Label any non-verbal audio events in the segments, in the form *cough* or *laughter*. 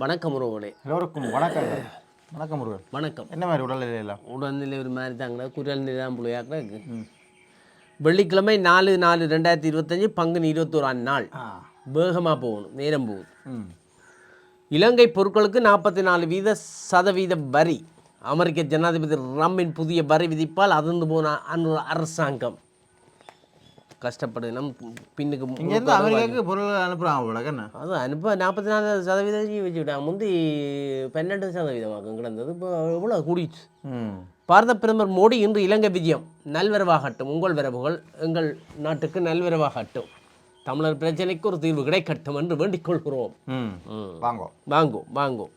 வணக்கம் உறவுகளே. எல்லோருக்கும் வணக்கங்கள் வணக்கம் முருகன் வணக்கம். என்ன மாதிரி உடல்நிலை எல்லாம்? உடல்நிலை ஒரு மாதிரி தாங்க குரல் நிதான் புள்ளையாக்க இருக்கு. வெள்ளிக்கிழமை நாலு நாலு ரெண்டாயிரத்தி இருபத்தஞ்சு பங்குனி இருபத்தோராம் நாள். வேகமாக போகணும். நேரம் போகுது. இலங்கை பொருட்களுக்கு நாற்பத்தி நாலு வீத சதவீத வரி. அமெரிக்க ஜனாதிபதி ரம்மின் புதிய வரி விதிப்பால் அதிர்ந்து போன அரசாங்கம். கஷ்டப்படு நம் பின்னுக்கு இங்கேருந்து அமெரிக்காவுக்கு பொருள் அனுப்புகிறாங்க போல என்ன அது அனுப்ப நாற்பத்தி நாலு சதவீதம் வச்சுக்கிட்டாங்க முந்தி பன்னெண்டு சதவீதமாகும் கிடந்தது இப்போ இவ்வளோ கூடிச்சு பாரத பிரதமர் மோடி இன்று இலங்கை விஜயம் நல்வரவாகட்டும் உங்கள் வரவுகள் எங்கள் நாட்டுக்கு நல்வரவாகட்டும் தமிழர் பிரச்சனைக்கு ஒரு தீர்வு கிடைக்கட்டும் என்று வேண்டிக் கொள்கிறோம். வாங்கோ வாங்கும் வாங்கும்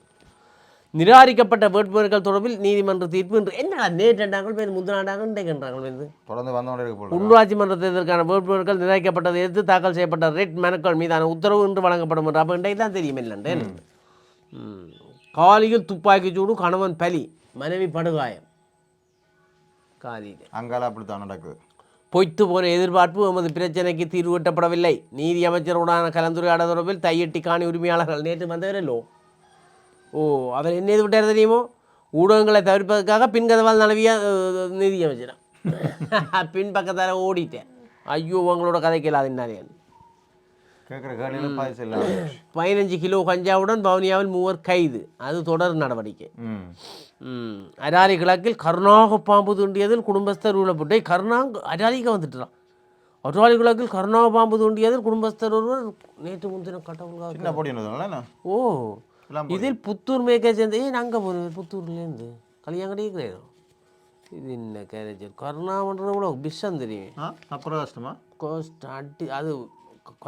நிராகரிக்கப்பட்ட வேட்புமனுக்கள் தொடர்பில் நீதிமன்ற தீர்ப்பு இன்று. என்னடா நேற்றாண்டாங்கள் பேர் முந்தினாண்டாங்கள் இன்றைக்கின்றாங்கள் பேருந்து தொடர்ந்து போல உள்ளாட்சி மன்ற தேர்தலுக்கான வேட்புமனுக்கள் நிராகரிக்கப்பட்டதை எதிர்த்து தாக்கல் செய்யப்பட்ட ரெட் மனுக்கள் மீதான உத்தரவு இன்று வழங்கப்படும் என்று. அப்போ இன்றைக்கு தான் தெரியும் இல்லைண்டே காலியில் துப்பாக்கி சூடு கணவன் பலி மனைவி படுகாயம். காலியில். அங்கால அப்படித்தான் நடக்குது. பொய்த்து போன எதிர்பார்ப்பு எமது பிரச்சனைக்கு தீர்வு எட்டப்படவில்லை. நீதி அமைச்சருடனான கலந்துரையாடல் தொடர்பில் தையட்டி காணி உரிமையாளர்கள் நேற்று வந்தவரல்லோ ஓ அவர் என்ன இது விட்டார் தெரியுமோ? ஊடகங்களை தவிர்ப்பதற்காக பின்கதவால் நலவிய அஹ், நீதி அமைச்சரா? *laughs* பின் பக்கத்தால் ஓடிட்டேன். ஐயோ உங்களோட கதை கேளாதுன்னாரே செல்ல பதினஞ்சு கிலோ கஞ்சாவுடன் வவுனியாவில் மூவர் கைது. அது தொடர் நடவடிக்கை. அராலி கிழக்கில் கருணாக பாம்பு தூண்டியதில் குடும்பஸ்தர் உள்ளப்பட்டு கருணா அராலிக்கு வந்துட்டுறான். அராலி கிழக்கில் கருணாக பாம்பு தூண்டியதில் குடும்பஸ்தர் ஒருவர் நேற்று முன்தினம் என்ன ஓ. இதில் புத்தூர் மேய்க்க சேர்ந்து ஏன் அங்கே போகிறேன் புத்தூர்லேருந்து கல்யாணம் கிடையாது இது என்ன கேரேஜ் கருணாமன்றது கூட விஷம் தெரியும். அப்புறம் கஷ்டமா கோஸ்ட் அடி அது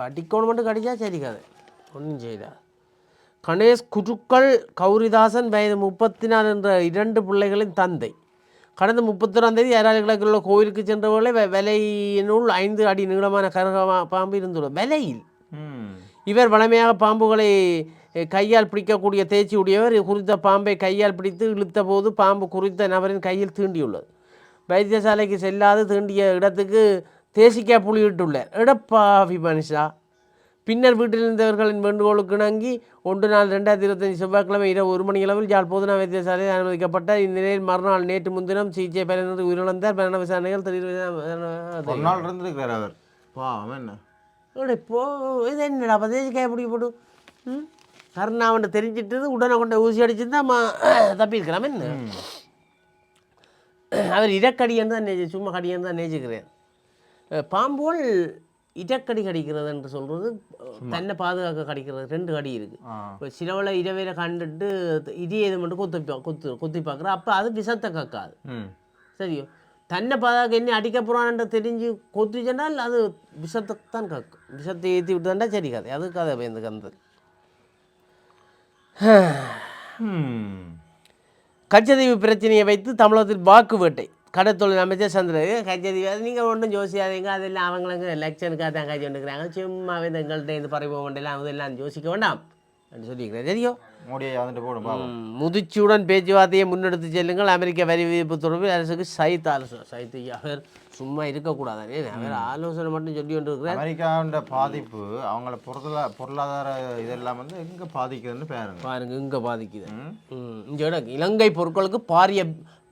அடிக்கணும் மட்டும் கடிச்சா சரிக்காது. ஒன்றும் செய்யாது கணேஷ் குருக்கள் கௌரிதாசன் வயது முப்பத்தி நாலு என்ற இரண்டு பிள்ளைகளின் தந்தை. கடந்த முப்பத்தொராம் தேதி ஏராளி கிழக்கில் உள்ள கோவிலுக்கு சென்றவர்களை விலையினுள் ஐந்து அடி நீளமான கருக பாம்பு இருந்துள்ள விலையில். இவர் வழமையாக பாம்புகளை கையால் பிடிக்கக்கூடிய தேர்ச்சி உடையவர் குறித்த பாம்பை கையால் பிடித்து இழுத்த போது பாம்பு குறித்த நபரின் கையில் தீண்டியுள்ளது. வைத்தியசாலைக்கு செல்லாது தீண்டிய இடத்துக்கு தேசிக்காய் புலியிட்டுள்ளார். எடப்பாவி மனுஷா! பின்னர் வீட்டில் இருந்தவர்களின் வேண்டுகோளுக்கு இணங்கி ஒன்று நாள் ரெண்டாயிரத்தி இருபத்தஞ்சு செவ்வாய்க்கிழமை இரவு ஒரு மணி அளவில் யாழ் போதனா வைத்தியசாலையில் அனுமதிக்கப்பட்ட இந்நிலையில் மறுநாள் நேற்று முன்தினம் சிகிச்சை பலனின்றி உயிரிழந்தார். மரண விசாரணைகள் ஒரு தெரிவித்த நாள் இருந்திருக்கிறார் அவர். இப்போ இது என்னடா பதேசிக்காய் பிடி போடு ம்? கருணாவன் தெரிஞ்சிட்டது உடனே கொண்ட ஊசி அடிச்சிருந்தா தப்பியிருக்கலாம். என்ன? அவர் இடக்கடியன்னு தான் நேச்சு சும்மா கடியன்னு தான் நேச்சுக்கிறேன் பாம்போல் இடக்கடி கடிக்கிறது என்று சொல்கிறது தன்னை பாதுகாக்க கடிக்கிறது ரெண்டு கடி இருக்குது இப்போ சிலவளை இரவையில் கண்டுட்டு இடி எது மட்டும் கொத்தி கொத்து கொத்தி பார்க்குறோம் அப்போ அது விஷத்தை கக்காது. சரியோ? தன்னை பாதாக என்ன அடிக்க போகிறான்னு தெரிஞ்சு கொத்துச்சுனால் அது விஷத்தை தான் கக்கும். விஷத்தை ஏற்றி விட்டுதாண்டா சரி கதை அது கதை இந்த கந்தது *sighs* கச்சதீவு பிரச்சனையை வைத்து தமிழகத்தில் வாக்கு வேட்டை. கடத்தொழில் அமைச்சர் சந்திரன் கச்சதீவு அது நீங்கள் ஒன்றும் ஜோசியாதீங்க அதெல்லாம் அவங்களுக்கு எலெக்ஷனுக்காக தான் கட்சி கொண்டுக்கிறாங்க சும்மாவே இந்த எங்கள்கிட்ட இந்த பறவை வேண்டெல்லாம் அதெல்லாம் யோசிக்க வேண்டாம். அப்படின்னு சொல்லியிருக்கிறேன். சரியோ மோடியை வந்துட்டு போடும் முதிர்ச்சியுடன் பேச்சுவார்த்தையை முன்னெடுத்து செல்லுங்கள். அமெரிக்க வரி விதிப்பு தொடர்பில் அரசுக்கு சைத் ஆலோசனை சைத்து அவர் சும்மா இருக்கக்கூடாதானே அவர் ஆலோசனை மட்டும் சொல்லி கொண்டு இருக்கிறார் அமெரிக்காவோட பாதிப்பு அவங்கள பொருளா பொருளாதார இதெல்லாம் வந்து எங்க பாதிக்குதுன்னு பாருங்க. பாருங்க இங்கே பாதிக்குது? இங்க இலங்கை பொருட்களுக்கு பாரிய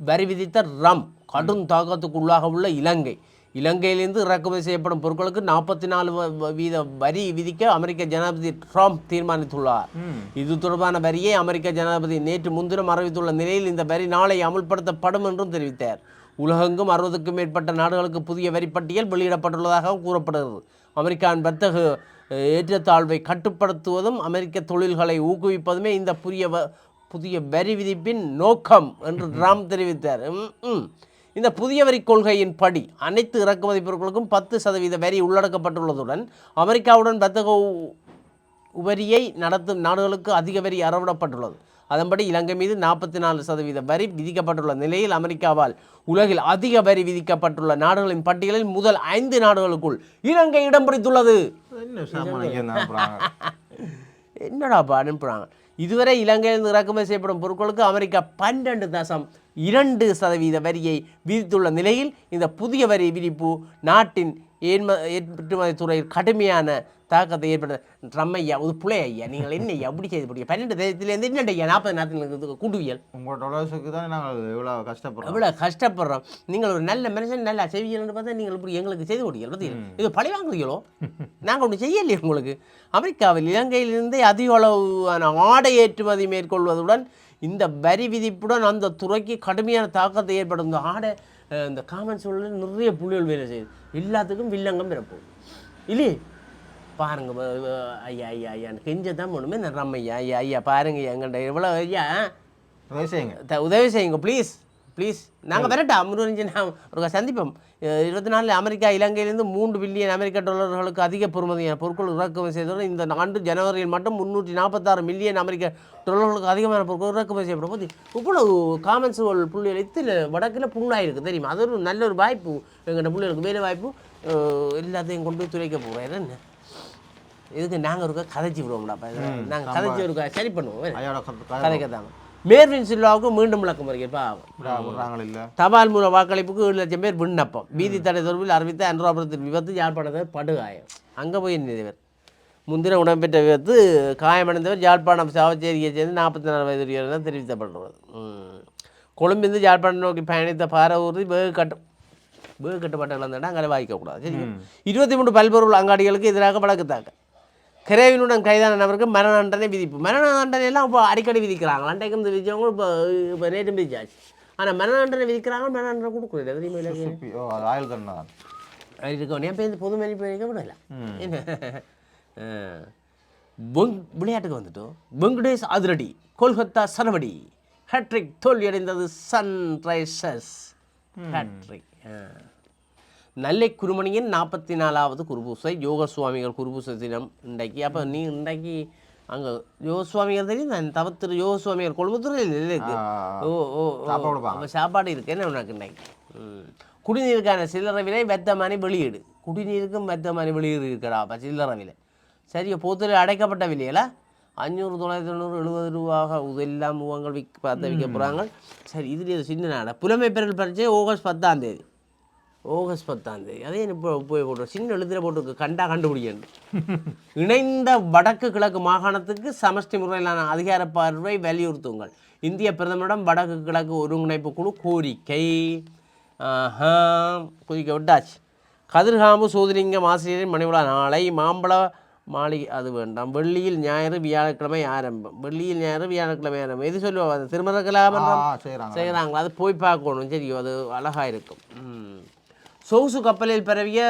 வரி விதித்த ரம் கடும் தாக்கத்துக்குள்ளாக உள்ள இலங்கை. இலங்கையிலிருந்து இறக்குமதி செய்யப்படும் பொருட்களுக்கு நாற்பத்தி நாலு வீத வரி விதிக்க அமெரிக்க ஜனாதிபதி ட்ரம்ப் தீர்மானித்துள்ளார். இது தொடர்பான வரியை அமெரிக்க ஜனாதிபதி நேற்று முன்தினம் அறிவித்துள்ள நிலையில் இந்த வரி நாளை அமுல்படுத்தப்படும் என்றும் தெரிவித்தார். உலகெங்கும் அறுபதுக்கும் மேற்பட்ட நாடுகளுக்கு புதிய வரிப்பட்டியல் வெளியிடப்பட்டுள்ளதாகவும் கூறப்படுகிறது. அமெரிக்காவின் வர்த்தக ஏற்றத்தாழ்வை கட்டுப்படுத்துவதும் அமெரிக்க தொழில்களை ஊக்குவிப்பதுமே இந்த புதிய வ- புதிய வரி விதிப்பின் நோக்கம் என்று *laughs* ட்ரம்ப் தெரிவித்தார். இந்த புதிய வரி கொள்கையின் படி அனைத்து இறக்குமதி பொருட்களுக்கும் பத்து சதவீத வரி உள்ளடக்கப்பட்டுள்ளதுடன் அமெரிக்காவுடன் வர்த்தக உபரியை நடத்தும் நாடுகளுக்கு அதிக வரி அறவிடப்பட்டுள்ளது. அதன்படி இலங்கை மீது நாற்பத்தி நாலு சதவீத வரி விதிக்கப்பட்டுள்ள நிலையில் அமெரிக்காவால் உலகில் அதிக வரி விதிக்கப்பட்டுள்ள நாடுகளின் பட்டியலில் முதல் ஐந்து நாடுகளுக்குள் இலங்கை இடம் பிடித்துள்ளது என்ன சாமான் இங்கே இருந்து அனுப்புறாங்க? *laughs* என்னடாப்பா அனுப்புகிறாங்க இதுவரை இலங்கையிலிருந்து இறக்குமதி செய்யப்படும் பொருட்களுக்கு அமெரிக்கா பன்னெண்டு தசம் இரண்டு சதவீத வரியை விதித்துள்ள நிலையில் இந்த புதிய வரி விதிப்பு நாட்டின் ஏன்ம ஏற்றுமதி துறையில் கடுமையான தாக்கத்தை ஏற்படுத்த ட்ரம் ஐயா ஒரு புலை ஐயா நீங்கள் என்ன ஐயா அப்படி செய்து முடியும் பன்னெண்டு தேதியிலேருந்து என்ன ஐயா நாற்பது நாட்களுக்கு கூட்டுவியல்? உங்களோட டொலர்ஸுக்கு தான் நாங்கள் எவ்வளோ கஷ்டப்படுறோம். எவ்வளோ கஷ்டப்படுறோம். நீங்கள் ஒரு நல்ல மனுஷன் நல்லா செய்வீங்கன்னு பார்த்தா நீங்கள் இப்படி எங்களுக்கு செய்து கொடுக்கல பார்த்தீங்களா? இது பழி வாங்குறீங்களோ நாங்கள் ஒன்று செய்யலையே உங்களுக்கு. அமெரிக்காவில் இலங்கையிலிருந்தே அதிக அளவான ஆடை ஏற்றுமதி மேற்கொள்வதுடன் இந்த வரி விதிப்புடன் அந்த துறைக்கு கடுமையான தாக்கத்தை ஏற்படும். இந்த ஆடை இந்த காமன் சூழலில் நிறைய புள்ளிகள் வேலை செய்யுது. எல்லாத்துக்கும் வில்லங்கம் பிறப்போம். இல்லையே? பாருங்க ஐயா ஐயா ஐயா கெஞ்ச தான் ஒன்றுமே நம்ம ஐயா ஐயா ஐயா பாருங்க எங்கள்கிட்ட எவ்வளோ ஐயா? உதவி செய்யுங்க. உதவி செய்யுங்க ப்ளீஸ் ப்ளீஸ் நாங்கள் வரட்டா? முருகஞ்சி நான் ஒரு சந்திப்போம். இருபத்தி நாலில் அமெரிக்கா இலங்கையிலிருந்து மூன்று பில்லியன் அமெரிக்க டாலர்களுக்கு அதிக பொறுமதியான பொருட்கள் இறக்குமதி செய்ததுடன் இந்த ஆண்டு ஜனவரியில் மட்டும் முந்நூற்றி நாற்பத்தாறு மில்லியன் அமெரிக்க டாலர்களுக்கு அதிகமான பொருட்கள் இறக்குமதி செய்யப்படும். போது இவ்வளவு காமன்ஸ் புள்ளிகள் இத்தில் வடக்கில் புண்ணாயிருக்கு தெரியுமா? அது ஒரு நல்ல ஒரு வாய்ப்பு. எங்கள்கிட்ட பிள்ளைகளுக்கு வேலை வாய்ப்பு. எல்லாத்தையும் கொண்டு துளைக்க போகிறேன் என்ன? இதுக்கு நாங்கள் இருக்கா கதைச்சி விடுவோம்டா நாங்கள் கதைச்சி இருக்கா சரி பண்ணுவோம். ஐயோட கதை கதைக்கத்தாங்க மேர்வின் சில்வாவுக்கு மீண்டும் விளக்கம் இல்லை தபால் மூல வாக்களிப்புக்கு ஏழு லட்சம் பேர் விண்ணப்பம். வீதி தடை தொடர்பில் அறிவித்த அனுராபுரத்தில் விபத்து யாழ்ப்பாணத்தில் படுகாயம். அங்கே போய் நின்றவர். முந்தின உடம்பெற்ற விபத்து காயமடைந்தவர் யாழ்ப்பாணம் சாவச்சேரியை சேர்ந்து நாற்பத்தி நாலு வயதுடையவர் தான் தெரிவிக்கப்படுறது ம். கொழும்பிலிருந்து யாழ்ப்பாணம் நோக்கி பயணித்த பாரவூர்தி வேகு கட்டம் வேகு கட்டுப்பாட்டை இழந்தாண்டா அங்கே வாய்க்கக்கூடாது சரி இருபத்தி மூன்று பல்பொருள் அங்காடிகளுக்கு எதிராக வழக்கு தாக்க கிரேவினுடன் கைதான நபருக்கு மரண தண்டனை விதிப்பு. மரண தண்டனை எல்லாம் இப்போ அடிக்கடி விதிக்கிறாங்க. அன்றைக்கும் விதிச்சவங்க இப்போ இப்போ நேற்று விதிச்சாச்சு. ஆனால் மரண தண்டனை விதிக்கிறாங்க மரண தண்டனை கொடுக்குறது தெரியுமா இருக்கவனே இப்போ இந்த பொது மதிப்பு வைக்க விடல ம். என்ன. பொங் விளையாட்டுக்கு வந்துட்டோம். வெங்கடேஷ் அதிரடி கொல்கத்தா சரவடி. ஹேட்ரிக் தோல்வியடைந்தது சன்ரைசர்ஸ் ஹேட்ரிக் நல்லை குருமணியின் நாற்பத்தி நாலாவது குருபூசை. யோக சுவாமிகள் குருபூசை தினம் இன்றைக்கு. அப்போ நீ இன்றைக்கு அங்கே யோக சுவாமிகள் தெரியும்? நான் தவத்திரு யோக சுவாமிகள் கொழும்புத்துறையில் இருக்கு ஓ ஓ. அப்ப சாப்பாடு இருக்கு என்ன உனக்கு இன்னைக்கு ம். குடிநீருக்கான சில்லறை விலை வெத்தமானி வெளியீடு. குடிநீருக்கும் வெத்தமானி வெளியீடு இருக்கடா அப்போ சில்லறை விலை. சரி போத்தில் அடைக்கப்பட்ட விலையில அஞ்சூறு தொள்ளாயிரத்தி தொண்ணூறு எழுபது ரூபாக இதெல்லாம் முகங்கள் விற்க பார்த்து விற்க போகிறாங்க சரி இதுல இது சின்ன நாடா. புலமை பெறல் பரீட்சை ஆகஸ்ட் பத்தாம் தேதி. ஆகஸ்ட் பத்தாம் தேதி அதே இப்போ போய் போட்டு சின்ன எழுத்துல போட்டு கண்டா கண்டுபிடிக்கணும். *laughs* இணைந்த வடக்கு கிழக்கு மாகாணத்துக்கு சமஷ்டி முறையிலான அதிகார பார்வை வலியுறுத்துங்கள். இந்திய பிரதமரிடம் வடக்கு கிழக்கு ஒருங்கிணைப்பு குழு கோரிக்கை. ஆஹா குதிக்க விட்டாச்சு. கதிர்காம்பு சோதிலிங்கம் ஆசிரியரின் மணிவிழா நாளை மாம்பழ மாளிகை அது வேண்டாம். வெள்ளியில் ஞாயிறு வியாழக்கிழமை ஆரம்பம். வெள்ளியில் ஞாயிறு வியாழக்கிழமை ஆரம்பம். எது சொல்லுவாங்க அந்த திருமண கலாபம் செய்கிறாங்க செய்கிறாங்களா அது போய் பார்க்கணும். சரி அது அழகாக இருக்கும். ம். சொகுசு கப்பலில் பரவிய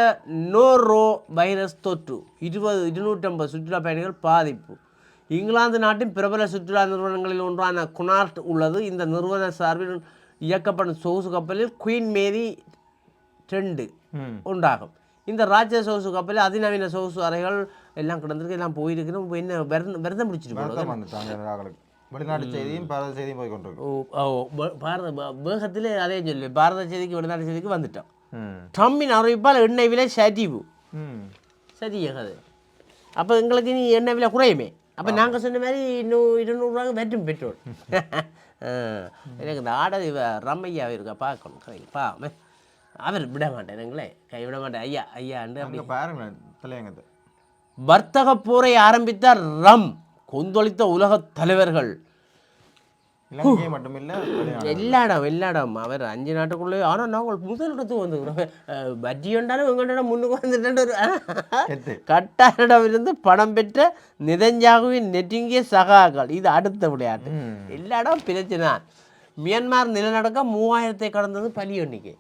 நோரோ வைரஸ் தொற்று. இருபது இருநூற்றம்பது சுற்றுலா பயணிகள் பாதிப்பு. இங்கிலாந்து நாட்டின் பிரபல சுற்றுலா நிறுவனங்களில் ஒன்றான குனார்ட் உள்ளது. இந்த நிறுவன சார்பில் இயக்கப்படும் சொகுசு கப்பலில் குயின் மேரி ரெண்டு உண்டாகும் இந்த ராஜ்ய சொகுசு கப்பலில் அதிநவீன சொகுசு அறைகள் எல்லாம் கிடந்திருக்கு எல்லாம் போயிருக்கணும் இப்போ என்ன விரதம் விரதம் பிடிச்சிட்டு வெளிநாட்டு செய்தியும் பாரத செய்தியும் போய் கொண்டிருக்கு ஓ பாரத வேகத்திலே அதே சொல்லு பாரத செய்திக்கு வெளிநாட்டு செய்திக்கு வந்துட்டோம். ட்ரம்பின் அறிவிப்பால் எண்ணெய் விலை சரிவு. ம். சரியாகாது. அப்போ எங்களுக்கு நீ எண்ணெய் விலை குறையுமே. அப்போ நாங்கள் சொன்ன மாதிரி இன்னும் இருநூறுவாங்க வெட்டும் பெட்ரோல். எனக்கு இந்த ஆடை இவ ரம்மையா இருக்கா பார்க்கணும் கரெக்ட் பாமே அவர் விட மாட்டேன் எங்களே. கை விட மாட்டேன் ஐயா ஐயாண்டு அப்படி. பாருங்களேன் தலையங்கத்தை. வர்த்தக போரை ஆரம்பித்தார் ரம். கொந்தளித்த உலக தலைவர்கள். இலங்கை மட்டுமில்லை எல்லா இடம் எல்லா இடம் அவர் அஞ்சு நாட்டுக்குள்ளே ஆனால் நாங்கள் முதலிடத்துக்கு வந்துக்கிறோம் வட்டி உண்டாலும் உங்கள்கிட்ட முன்னுக்கு வந்துட்டு ஒரு கட்டாரிடம் இருந்து பணம் பெற்ற நிதஞ்சாகுவின் நெருங்கிய சகாக்கள். இது அடுத்த விளையாட்டு. எல்லா இடம் பிரச்சனை. மியான்மார் நிலநடுக்க மூவாயிரத்தை கடந்தது பலி எண்ணிக்கை.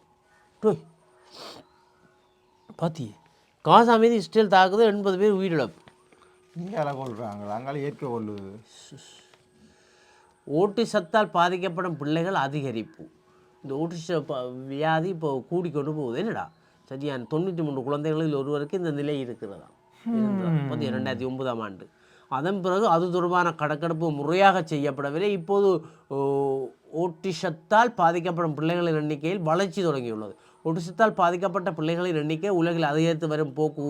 பாத்தி காசா மீது இஸ்ரேல் தாக்குது எண்பது பேர் உயிரிழப்பு. இந்தியாவில் கொள்றாங்க அங்கால இயற்கை கொள்ளுது. ஓட்டிசத்தால் பாதிக்கப்படும் பிள்ளைகள் அதிகரிப்பு. இந்த ஓட்டிச வியாதி இப்போ கூடிக்கொண்டு போகுது. என்னடா? சரியான தொண்ணூற்றி மூன்று குழந்தைகளில் ஒருவருக்கு இந்த நிலை இருக்கிறதா? இருந்ததா ரெண்டாயிரத்தி ஒன்பதாம் ஆண்டு. அதன் பிறகு அது தொடர்பான கணக்கெடுப்பு முறையாக செய்யப்படவில்லை. இப்போது ஓட்டிசத்தால் பாதிக்கப்படும் பிள்ளைகளின் எண்ணிக்கையில் வளர்ச்சி தொடங்கியுள்ளது. ஒட்டிசத்தால் பாதிக்கப்பட்ட பிள்ளைகளின் எண்ணிக்கை உலகில் அதிகரித்து வரும் போக்கு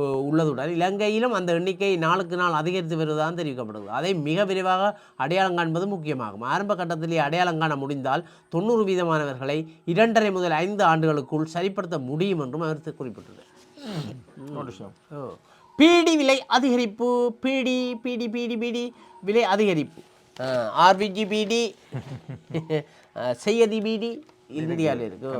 உள்ளதுடன் இலங்கையிலும் அந்த எண்ணிக்கை நாளுக்கு நாள் அதிகரித்து வருவதாக தெரிவிக்கப்படுது அதை மிக விரைவாக அடையாளம் காண்பது முக்கியமாகும். ஆரம்ப கட்டத்திலே அடையாளம் காண முடிந்தால் தொண்ணூறு வீதமானவர்களை இரண்டரை முதல் ஐந்து ஆண்டுகளுக்குள் சரிப்படுத்த முடியும் என்றும் அவர் குறிப்பிட்டுள்ளார். பீடி விலை அதிகரிப்பு. பீடி பீடி பீடி பீடி விலை அதிகரிப்பு. ஆர்பிஜி பீடி *laughs* செய்யதி பீடி இந்தியாவில் இருக்கு.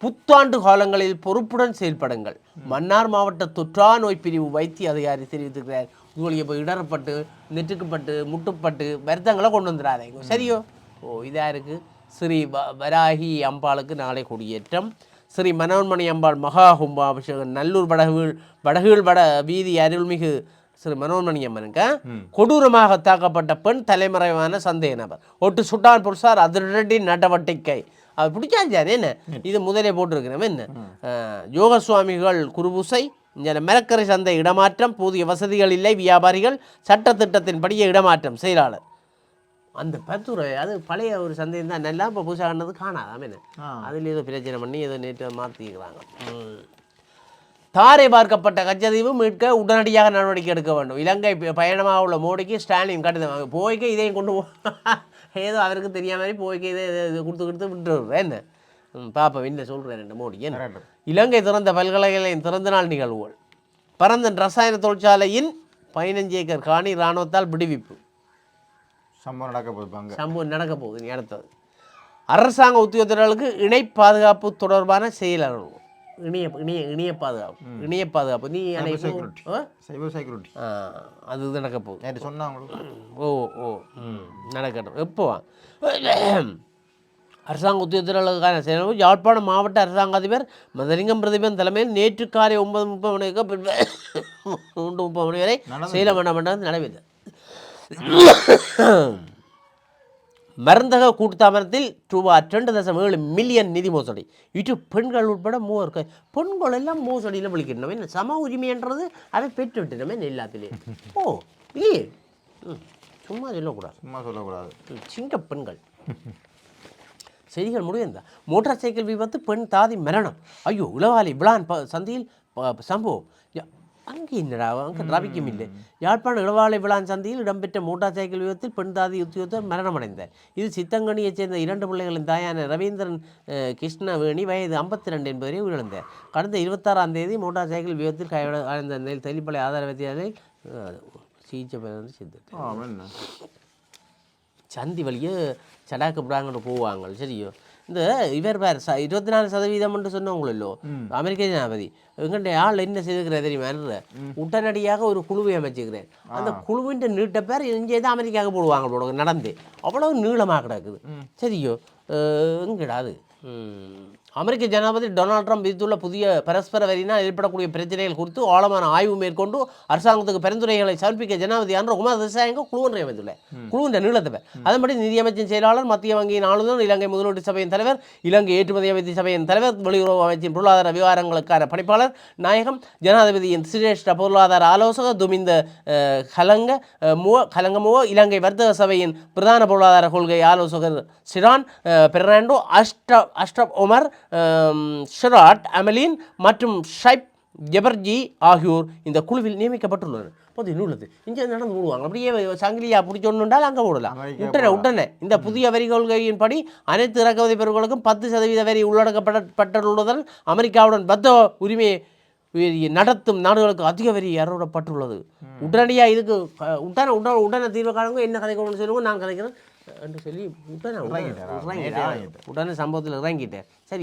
புத்தாண்டு காலங்களில் பொறுப்புடன் செயல்படுங்கள். மன்னார் மாவட்ட தொற்றா நோய் பிரிவு வைத்திய அதிகாரி தெரிவித்திருக்கிறார். உங்களுக்கு இப்போ இடரப்பட்டு நெட்டுக்குப்பட்டு முட்டுப்பட்டு வருத்தங்களை கொண்டு வந்துடாதீங்க சரியோ? ஓ இதா இருக்கு. ஸ்ரீ வ- வராகி அம்பாளுக்கு நாளை கொடியேற்றம். ஸ்ரீ மனோன்மணி அம்பாள் மகா கும்பாபிஷேகம். நல்லூர் வடகுகள் வடகுகள் வட வீதி அருள்மிகு ஸ்ரீ மனோன்மணி அம்மனுக்கு கொடூரமாக தாக்கப்பட்ட பெண் தலைமறைவான சந்தேக நபர். ஒட்டு சுட்டான் புருஷார் அதிரடி நடவடிக்கை. அது பிடிச்சாச்சாரு என்ன? இது முதலே போட்டிருக்கிறோம் என்ன? யோக சுவாமிகள் குருபூசை இங்கே மரக்கரை சந்தை இடமாற்றம் புதிய வசதிகள் இல்லை வியாபாரிகள் சட்ட திட்டத்தின்படியே இடமாற்றம் செயலாளர். அந்த பத்துரை அது பழைய ஒரு சந்தையம் தான் நல்லா இப்போ புதுசாக ஆனது காணாதாம் என்ன. அதில் ஏதோ பிரச்சனை பண்ணி ஏதோ நேற்று மாற்றிக்கிறாங்க தாரை பார்க்கப்பட்ட கச்சதீவு மீட்க உடனடியாக நடவடிக்கை எடுக்க வேண்டும். இலங்கை பயணமாக உள்ள மோடிக்கு ஸ்டாலின் கடிதம் போய்க்க இதையும் கொண்டு போ. ஏதோ அவருக்கு தெரியாம மாதிரி போய்க்க இதை கொடுத்து கொடுத்து விட்டுருவேன் என்ன? பாப்பா என்ன சொல்கிறேன் ரெண்டு மோடி. என்ன? இலங்கை திறந்த பல்கலைக்கழகம் திறந்த நாள் நிகழ்வுகள். பரந்தன் ரசாயன தொழிற்சாலையின் பதினஞ்சு ஏக்கர் காணி இராணுவத்தால் விடுவிப்பு. சம்பவம் நடக்க போகுது சம்பவம் நடக்க போகுது இனி அடுத்தது. அரசாங்க உத்தியோகத்தர்களுக்கு இணை பாதுகாப்பு தொடர்பான செயலர் இணைய இணைய இணைய பாதுகாப்பு. இணைய பாதுகாப்பு. நீ? சைபர் செக்யூரிட்டி அது நடக்க போகுது. சொன்னாங்களோ ஓ ஓ ம் நடக்கட்டும். எப்போ அரசாங்க உத்தியோகத்தர்களுக்கான செலவு யாழ்ப்பாணம் மாவட்ட அரசாங்க அதிபர் மதலிங்கம் பிரதிபன் தலைமையில் நேற்று காலை ஒன்பது முப்பது மணிக்கு *coughs* மூன்று முப்பது மணி வரை. சேலம் மண்டபம் நடைபெற்றது. மருந்தக கூட்டுத்தாபனத்தில் ரூபாய் ரெண்டு தசம் ஏழு மில்லியன் நிதி மோசடி. இது பெண்கள் உட்பட மூவர் பெண்கள் எல்லாம் மோசடியில் விழிக்கணும் என்ன சம உரிமைன்றது அதை பெற்று விட்டுனமே எல்லாத்துலேயும் *laughs* ஓ இல்லையே? ம், சும்மா சொல்லக்கூடாது. சும்மா சொல்லக்கூடாது. சிங்க பெண்கள். செய்திகள் முடிந்தா மோட்டார் சைக்கிள் விபத்து பெண் தாதி மரணம். ஐயோ உளவாளி விழான் ப சந்தியில் சம்பவம். யா- அங்கே என்னடா அங்கே டிராபிக்கும் இல்லை யாழ்ப்பாணம் இளவாலை விழான் சந்தியில் இடம்பெற்ற மோட்டார் சைக்கிள் விபத்தில் பெண் தாதி உத்தியோகத்தர் மரணமடைந்தார். இது சித்தங்கனியைச் சேர்ந்த இரண்டு பிள்ளைகளின் தாயான ரவீந்திரன் கிருஷ்ணவேணி வயது ஐம்பத்தி ரெண்டு என்பவரை உயிரிழந்தார். கடந்த இருபத்தாறாம் தேதி மோட்டார் சைக்கிள் விபத்தில் கைவிட ஆழ்ந்த நிலையில் தெளிப்பளை ஆதார வைத்தியாரை சிகிச்சை பெற சித்து சந்தி வழியே சடாக்கு போவாங்க சரியோ? இந்த இவர் ச இருபத்தி நாலு சதவீதம்னு சொன்னவங்களோ அமெரிக்க ஜனாதிபதி எங்கள்கிட்ட ஆள் என்ன செய்திருக்கிற தெரியுமா? உடனடியாக ஒரு குழுவை அமைச்சுக்கிறேன் அந்த குழுவின் நீட்ட பேர் இங்கே தான் அமெரிக்காவுக்கு போடுவாங்க போடுவாங்க நடந்து. அவ்வளவு நீளமாக கிடக்குது. சரியோ அஹ், எங்கடா அது. ம். அமெரிக்க ஜனாதிபதி டொனால்ட் ட்ரம்ப் விதித்துள்ள புதிய பரஸ்பர வரியினால் ஏற்படக்கூடிய பிரச்சனைகள் குறித்து ஆழமான ஆய்வு மேற்கொண்டு அரசாங்கத்துக்கு பரிந்துரைகளை சமர்ப்பிக்க ஜனாதிபதி அன்று குமார் திசாயங்க குழு ஒன்றை அமைத்துள்ளார் குழுவின் நீளத்தை பேர் அதன்படி நிதியமைச்சின் செயலாளர் மத்திய வங்கியின் ஆளுநர் இலங்கை முதலீட்டு சபையின் தலைவர் இலங்கை ஏற்றுமதி அமைச்சு சபையின் தலைவர் வெளியுறவு அமைச்சின் பொருளாதார விவகாரங்களுக்கான பணிப்பாளர் நாயகம் ஜனாதிபதியின் சிரேஷ்ட பொருளாதார ஆலோசகர் துமிந்த கலங்க முவ கலங்கமுவ இலங்கை வர்த்தக சபையின் பிரதான பொருளாதார கொள்கை ஆலோசகர் சிரான் பெர்னாண்டோ அஷ்ட அஷ்டப் ஒமர் ஷெராட் அமலின் மற்றும் ஷைப் ஜெபர்ஜி ஆகியோர் இந்த குழுவில் நியமிக்கப்பட்டுள்ளனர். போது உள்ளது? இங்கே நடந்து விடுவாங்க அப்படியே சங்கிலியா பிடிச்சொன்னுண்டால் அங்கே விடலாம் உடனே உடனே இந்த புதிய வரி கொள்கையின்படி அனைத்து இறக்குமதி பெறுகளுக்கும் பத்து சதவீத வரி உள்ளடக்கப்பட்டுள்ளதால் அமெரிக்காவுடன் பத்த உரிமையை நடத்தும் நாடுகளுக்கு அதிக வரி அறவிடப்பட்டுள்ளது. உடனடியாக இதுக்கு உடனே உடனே உடனே தீர்வு காணுங்க. என்ன கதைக்கணும்னு சொல்லுங்க? நான் கதைக்கிறேன். என்று சொல்லி உடனே. உடனே சம்பவத்தில் இறங்கிட்டேன் சரி.